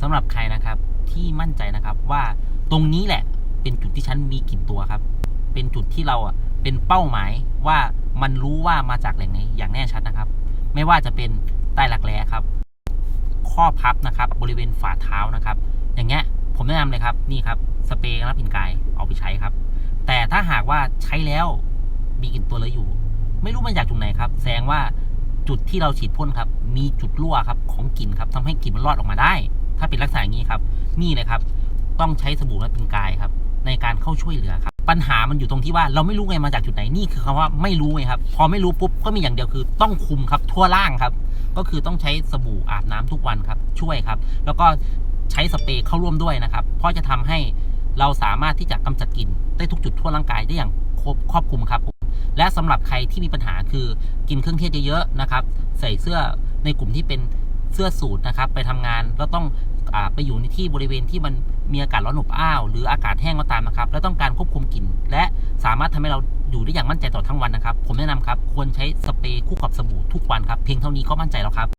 สำหรับใครนะครับที่มั่นใจนะครับว่าตรงนี้แหละเป็นจุดที่ฉันมีกลิ่นตัวครับ เป็นจุดที่เราอะเป็นเป้าหมายว่ามันรู้ว่ามาจากแหล่งไหนอย่างแน่ชัดนะครับ ไม่ว่าจะเป็นใต้หลักแร้ครับ ข้อพับนะครับ บริเวณฝ่าเท้านะครับ อย่างเงี้ยผมแนะนำเลยครับนี่ครับสเปรย์รับกลิ่นกายเอาไปใช้ครับ แต่ถ้าหากว่าใช้แล้วมีกลิ่นตัวเหลยอยู่ ไม่รู้มาจากจุดไหนครับ แสดงว่าจุดที่เราฉีดพ่นครับ มีจุดรั่วครับของกลิ่นครับทำให้กลิ่นมันรอดออกมาได้ ถ้าเป็นลักษณะอย่างนี้ครับ นี่เลยครับ ต้องใช้สบู่และเป็นกายครับ ในการเข้าช่วยเหลือครับ ปัญหามันอยู่ตรงที่ว่าเราไม่รู้ไงมาจากจุดไหนนี่คือคำว่าไม่รู้ไงครับ พอไม่รู้ปุ๊บก็มีอย่างเดียวคือ ต้องคุมครับทั่วล่างครับ ก็คือต้องใช้สบู่อาบน้ำทุกวันครับ ช่วยครับ แล้วก็ใช้สเปรย์เข้าร่วมด้วยนะครับ เพราะจะทำให้เราสามารถที่จะกำจัดกลิ่นได้ทุกจุดทั่วร่างกายได้อย่างครบครอบคลุมครับผมและสำหรับใครที่มีปัญหาคือกินเครื่องเทศเยอะๆนะครับ ใส่เสื้อในกลุ่มที่เป็น เสื้อสูทนะครับ ไปทำงานแล้วต้องอไปอยู่ในที่บริเวณที่มันมีอากาศร้อนอบอ้าว หรืออากาศแห้งก็ตามนะครับ แล้วต้องการควบคุมกลิ่น และสามารถทำให้เราอยู่ได้อย่างมั่นใจตลอดทั้งวันนะครับ ผมแนะนำครับ ควรใช้สเปรย์คู่กับสบู่ทุกวันครับ เพียงเท่านี้ก็มั่นใจแล้วครับ